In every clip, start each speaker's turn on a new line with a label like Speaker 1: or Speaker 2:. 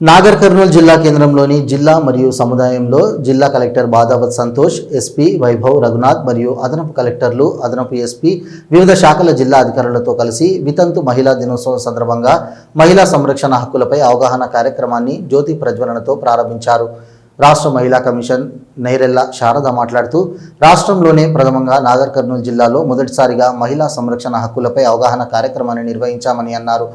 Speaker 1: నాగర్ కర్నూలు జిల్లా కేంద్రంలోని జిల్లా మరియు సముదాయంలో జిల్లా కలెక్టర్ బాదావత్ సంతోష్ ఎస్పీ వైభవ్ రఘునాథ్ మరియు అదనపు కలెక్టర్లు అదనపు ఎస్పీ వివిధ శాఖల జిల్లా అధికారులతో కలిసి వితంతు మహిళా దినోత్సవం సందర్భంగా మహిళా సంరక్షణ హక్కులపై అవగాహన కార్యక్రమాన్ని జ్యోతి ప్రజ్వలనతో ప్రారంభించారు. రాష్ట్ర మహిళా కమిషన్ నైరెల్ల శారద మాట్లాడుతూ రాష్ట్రంలోనే ప్రథమంగా నాగర్ కర్నూలు జిల్లాలో మొదటిసారిగా మహిళా సంరక్షణ హక్కులపై అవగాహన కార్యక్రమాన్ని నిర్వహించామని అన్నారు.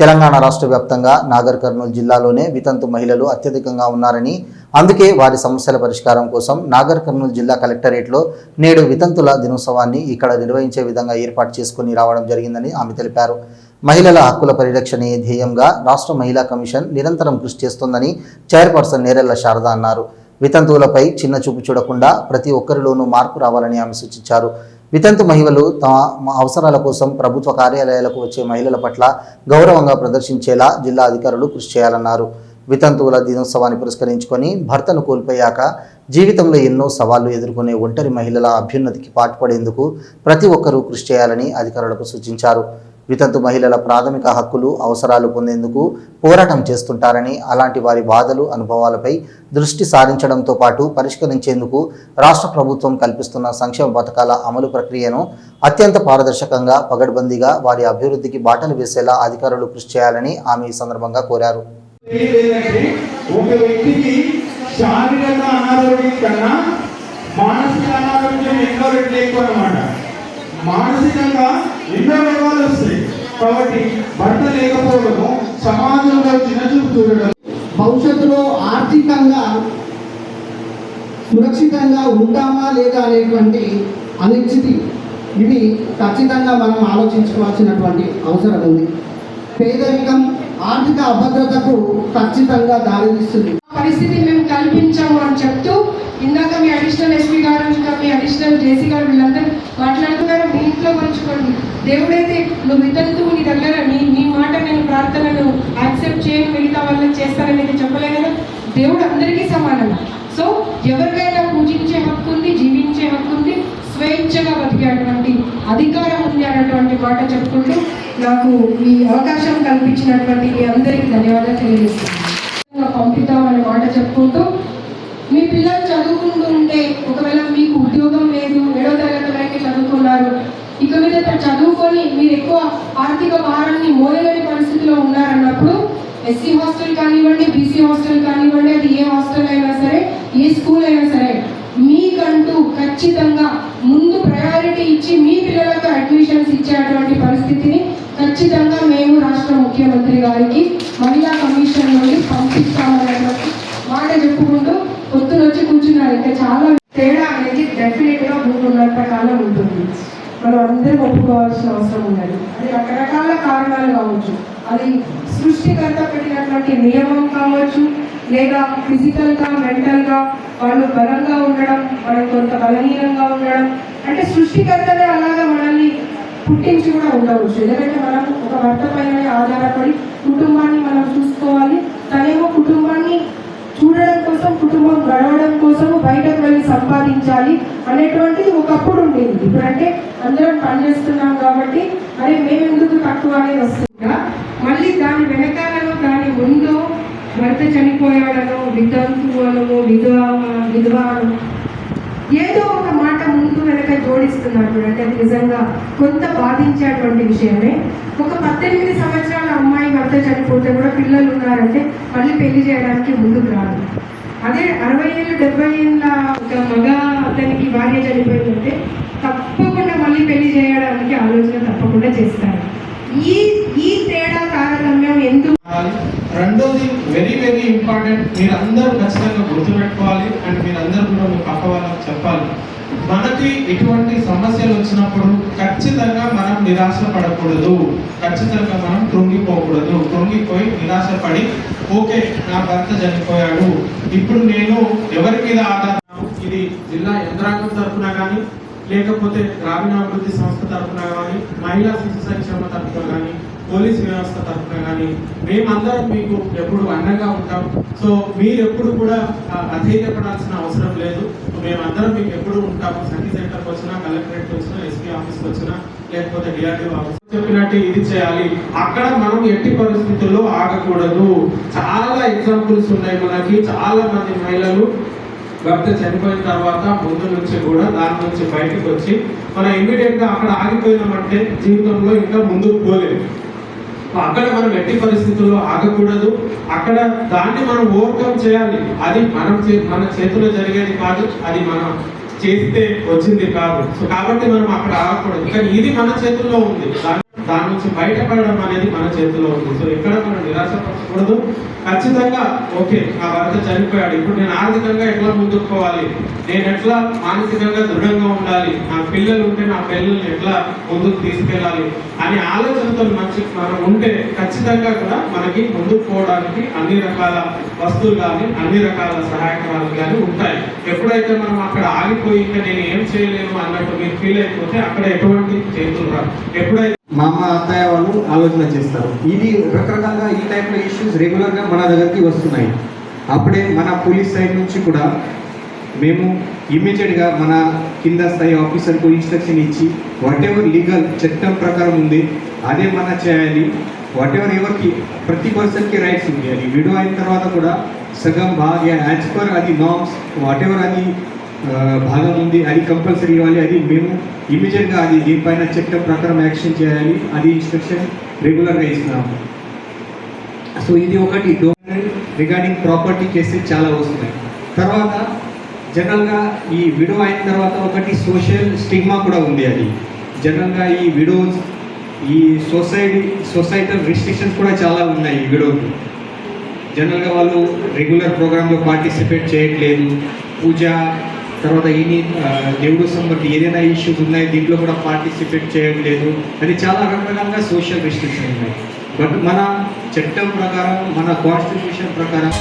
Speaker 1: తెలంగాణ రాష్ట్ర వ్యాప్తంగా నాగర్ కర్నూలు జిల్లాలోనే వితంతు మహిళలు అత్యధికంగా ఉన్నారని అందుకే వారి సమస్యల పరిష్కారం కోసం నాగర్ కర్నూలు జిల్లా కలెక్టరేట్లో నేడు వితంతుల దినోత్సవాన్ని ఇక్కడ నిర్వహించే విధంగా ఏర్పాటు చేసుకుని రావడం జరిగిందని ఆమె తెలిపారు. మహిళల హక్కుల పరిరక్షణే ధ్యేయంగా రాష్ట్ర మహిళా కమిషన్ నిరంతరం కృషి చేస్తోందని చైర్పర్సన్ నేరెళ్ళ శారద అన్నారు. వితంతువులపై చిన్న చూపు చూడకుండా ప్రతి ఒక్కరిలోనూ మార్పు రావాలని ఆమె సూచించారు. వితంతు మహిళలు తమ అవసరాల కోసం ప్రభుత్వ కార్యాలయాలకు వచ్చే మహిళల పట్ల గౌరవంగా ప్రదర్శించేలా జిల్లా అధికారులు కృషి చేయాలన్నారు. వితంతువుల దినోత్సవాన్ని పురస్కరించుకొని భర్తను కోల్పోయాక జీవితంలో ఎన్నో సవాళ్ళు ఎదుర్కొనే ఒంటరి మహిళల అభ్యున్నతికి పాటుపడేందుకు ప్రతి ఒక్కరూ కృషి చేయాలని అధికారులకు సూచించారు. వితంతు మహిళల ప్రాథమిక హక్కులు అవసరాలు పొందేందుకు పోరాటం చేస్తుంటారని అలాంటి వారి బాధలు అనుభవాలపై దృష్టి సారించడంతో పాటు పరిష్కరించేందుకు రాష్ట్ర ప్రభుత్వం కల్పిస్తున్న సంక్షేమ పథకాల అమలు ప్రక్రియను అత్యంత పారదర్శకంగా పగడ్బందీగా వారి అభివృద్ధికి బాటలు వేసేలా అధికారులు కృషి చేయాలని ఆమె ఈ సందర్భంగా కోరారు.
Speaker 2: శారీరక అనారోగ్యం కన్నా మానసిక అనారోగ్యం రెట్లు ఎక్కువ అనమాట మానసికంగా ఎన్నో రోగాలు వస్తాయి కాబట్టి భర్త లేకపోవడము సమాజంలో చిన్నచూపు చూడడం
Speaker 3: భవిష్యత్తులో ఆర్థికంగా సురక్షితంగా ఉంటామా లేదా అనేటువంటి అనిశ్చితి ఇవి ఖచ్చితంగా మనం ఆలోచించుకోవాల్సినటువంటి అవసరం ఉంది. పేదరికం ఆర్థిక అభద్రతకు ఖచ్చితంగా దారితీస్తుంది.
Speaker 4: పరిస్థితి మేము కల్పించాము అని చెప్తూ ఇందాక మీ అడిషనల్ ఎస్పీ గారు ఇంకా మీ అడిషనల్ జేసీ గారు వీళ్ళందరూ మాట్లాడుతున్నారు. మీ ఇంట్లో పంచుకోండి దేవుడైతే నువ్వు ఇతరులతో నీ దగ్గర నీ నీ మాట నేను ప్రార్థనను యాక్సెప్ట్ చేయను మిగతా వాళ్ళకి చేస్తానని చెప్పలే కదా? దేవుడు అందరికీ సమానం. సో ఎవరికైనా పూజించే హక్కు ఉంది జీవించే హక్కు ఉంది స్వేచ్ఛగా బతికేటువంటి అధికారం ఉంది అన్నటువంటి మాట చెప్పుకుంటూ నాకు ఈ అవకాశం కల్పించినటువంటి మీ అందరికీ ధన్యవాదాలు తెలియజేస్తున్నాను. పంపిద్దామనే మాట చెప్పుకుంటూ మీ పిల్లలు చదువుకుంటూ ఉంటే ఒకవేళ మీకు ఉద్యోగం లేదు ఏడో తరగతి వరకు చదువుకున్నారు ఇక మీద చదువుకొని మీరు ఎక్కువ ఆర్థిక భారాన్ని మోయలేని పరిస్థితిలో ఉన్నారన్నప్పుడు ఎస్సీ హాస్టల్ కానివ్వండి బీసీ హాస్టల్ కానివ్వండి అది ఏ హాస్టల్ అయినా సరే ఏ స్కూల్ అయినా సరే మీకంటూ ఖచ్చితంగా ముందు ప్రయారిటీ ఇచ్చి మీ పిల్లలకు అడ్మిషన్స్ ఇచ్చేటువంటి పరిస్థితిని ఖచ్చితంగా మేము రాష్ట్ర ముఖ్యమంత్రి గారికి మహిళా కమిషన్ నుండి పంపిస్తామనేటువంటి మాట చెప్పుకుంటూ పొద్దున వచ్చి కూర్చున్నారు. ఇంకా చాలా తేడా అనేది డెఫినెట్గా మూడున్నర కాలం ఉంటుంది. మనం అందరం ఒప్పుకోవాల్సిన అవసరం ఉన్నది. అది రకరకాల కారణాలు కావచ్చు. అది సృష్టికర్త పెట్టినటువంటి నియమం కావచ్చు లేదా ఫిజికల్గా మెంటల్గా వాళ్ళు బలంగా ఉండడం మనం కొంత బలహీనంగా ఉండడం. అంటే సృష్టికర్తనే అలాగా మనల్ని పుట్టించి కూడా ఉండవచ్చు. ఎందుకంటే మనం ఒక భర్త పైన ఆధారపడి కుటుంబాన్ని మనం చూసుకోవాలి. తనేమో కుటుంబాన్ని చూడడం కోసం కుటుంబం గడవడం కోసం బయటకు వెళ్ళి సంపాదించాలి అనేటువంటిది ఒకప్పుడు ఉండేది. ఇప్పుడంటే అందరం పనిచేస్తున్నాం కాబట్టి మరి మేము ఎందుకు తక్కువ అనేది వస్తుందా మళ్ళీ దాని వెనకాలను దాని ముందు భర్త చనిపోయాడనో వితంతువులను విధవ విధవాను ఏదో ఒక మాట ముందు వెనక జోడిస్తున్నాడు అంటే అది నిజంగా కొంత బాధించేటువంటి విషయమే. ఒక పద్దెనిమిది సంవత్సరాల అమ్మాయి భర్త చనిపోతే కూడా పిల్లలు ఉన్నారంటే మళ్ళీ పెళ్ళి చేయడానికి ముందుకు రాదు. అదే అరవై ఏళ్ళు డెబ్బై ఏళ్ళ ఒక మగ అతనికి భార్య చనిపోయిందంటే తప్పకుండా మళ్ళీ పెళ్ళి చేయడానికి ఆలోచన తప్పకుండా చేస్తారు. ఈ ఈ తేడా తారతమ్యం ఎందుకు
Speaker 2: రెండోది వెరీ వెరీ ఇంపార్టెంట్. మీరు అందరూ ఖచ్చితంగా గుర్తుపెట్టుకోవాలి. అండ్ మీరు అందరూ కూడా మీ పక్క వాళ్ళకి చెప్పాలి. మనకి ఎటువంటి సమస్యలు వచ్చినప్పుడు ఖచ్చితంగా మనం నిరాశ పడకూడదు. ఖచ్చితంగా మనం కృంగిపోకూడదు. కృంగిపోయి నిరాశపడి ఓకే నా భర్త చనిపోయాడు. ఇప్పుడు నేను ఎవరి మీద ఆధారం ఇది జిల్లా యంత్రాంగం తరఫున కానీ లేకపోతే గ్రామీణాభివృద్ధి సంస్థ తరఫున కానీ మహిళా శిశు సంక్షేమ తరఫున కానీ పోలీస్ వ్యవస్థ తరఫున కానీ మేమందరం మీకు ఎప్పుడు అండగా ఉంటాం. సో మీరు ఎప్పుడు కూడా అధైర్యపడాల్సిన అవసరం లేదు. మేమందరం మీకు ఎప్పుడు ఉంటాము సఖీ సెంటర్కి వచ్చినా కలెక్టరేట్కి వచ్చినా ఎస్పీ ఆఫీస్కి వచ్చినా లేకపోతే డిఆర్డీఓ ఆఫీస్ చెప్పినట్టు ఇది చేయాలి. అక్కడ మనం ఎట్టి పరిస్థితుల్లో ఆగకూడదు. చాలా ఎగ్జాంపుల్స్ ఉన్నాయి మనకి. చాలా మంది మహిళలు భర్త చనిపోయిన తర్వాత ముందు నుంచి కూడా దాని నుంచి బయటకు వచ్చి మనం ఇమీడియట్గా అక్కడ ఆగిపోయినామంటే జీవితంలో ఇంకా ముందుకు పోలేదు అక్కడ మనం ఎట్టి పరిస్థితుల్లో ఆగకూడదు. అక్కడ దాన్ని మనం ఓవర్కమ్ చేయాలి. అది మనం చే- మన చేతిలో జరిగేది కాదు అది మనం చేస్తే వచ్చింది కాదు. సో కాబట్టి మనం అక్కడ ఆగకూడదు. కానీ ఇది మన చేతుల్లో ఉంది. దాని నుంచి బయటపడడం అనేది మన చేతిలో ఉంది. సో ఎక్కడ మనం నిరాశపరచకూడదు ఖచ్చితంగా ఓకే నా భర్త చనిపోయాడు. ఇప్పుడు నేను ఆర్థికంగా ఎట్లా ముందుకు పోవాలి నేను ఎట్లా మానసికంగా దృఢంగా ఉండాలి? నా పిల్లలు ఉంటే నా పిల్లల్ని ఎట్లా ముందుకు తీసుకెళ్ళాలి? అనే ఆలోచనతో మంచి మనం ఉంటే ఖచ్చితంగా కూడా మనకి ముందుకు పోవడానికి అన్ని రకాల వస్తువులు కానీ అన్ని రకాల సహాయకరాలు కానీ ఉంటాయి. ఎప్పుడైతే మనం అక్కడ ఆగిపోయి ఇంకా నేను ఏం చేయలేను అన్నట్టు మీరు ఫీల్ అయిపోతే అక్కడ ఎటువంటి చేతులు రా ఎప్పుడైతే
Speaker 5: మా అమ్మ అత్తయ్య వాళ్ళు ఆలోచన చేస్తారు. ఇది రకరకాలుగా ఈ టైప్లో ఇష్యూస్ రెగ్యులర్గా మన దగ్గరికి వస్తున్నాయి. అప్పుడే మన పోలీస్ సైడ్ నుంచి కూడా మేము ఇమ్మీడియట్గా మన కింద స్థాయి ఆఫీసర్కు ఇన్స్ట్రక్షన్ ఇచ్చి వాట్ ఎవర్ లీగల్ చట్టం ప్రకారం ఉంది అదే మన చేయాలి. వాట్ ఎవర్ ఎవరికి ప్రతి పర్సన్కి రైట్స్ ఉంది అది విడో అయిన తర్వాత కూడా సగం భాగ యాజ్ పర్ అది నామ్స్ వాట్ ఎవర్ అది భాగం ఉంది. అది కంపల్సరీ ఇవ్వాలి అది మేము ఇమీడియట్గా అది దీనిపైన చట్టం ప్రకారం యాక్షన్ చేయాలి. అది ఇన్స్ట్రక్షన్ రెగ్యులర్గా ఇస్తున్నాము. సో ఇది ఒకటి. రిగార్డింగ్ ప్రాపర్టీ కేసెస్ చాలా వస్తున్నాయి. తర్వాత జనరల్గా ఈ విడో అయిన తర్వాత ఒకటి సోషల్ స్టిగ్మా కూడా ఉంది అది. జనరల్గా ఈ విడోస్ ఈ సొసైటీ సొసైటల్ రిస్ట్రిక్షన్స్ కూడా చాలా ఉన్నాయి ఈ విడోకి జనరల్గా వాళ్ళు రెగ్యులర్ ప్రోగ్రాంలో పార్టిసిపేట్ చేయట్లేదు. పూజ తర్వాత ఇన్ని దేవుడు సంబంధించి ఏదైనా ఇష్యూస్ ఉన్నాయి దీంట్లో కూడా పార్టిసిపేట్ చేయడం లేదు. అది చాలా రకరకాలుగా సోషల్ రిస్ట్రిక్షన్ ఉన్నాయి. బట్ మన చట్టం ప్రకారం మన కాన్స్టిట్యూషన్ ప్రకారం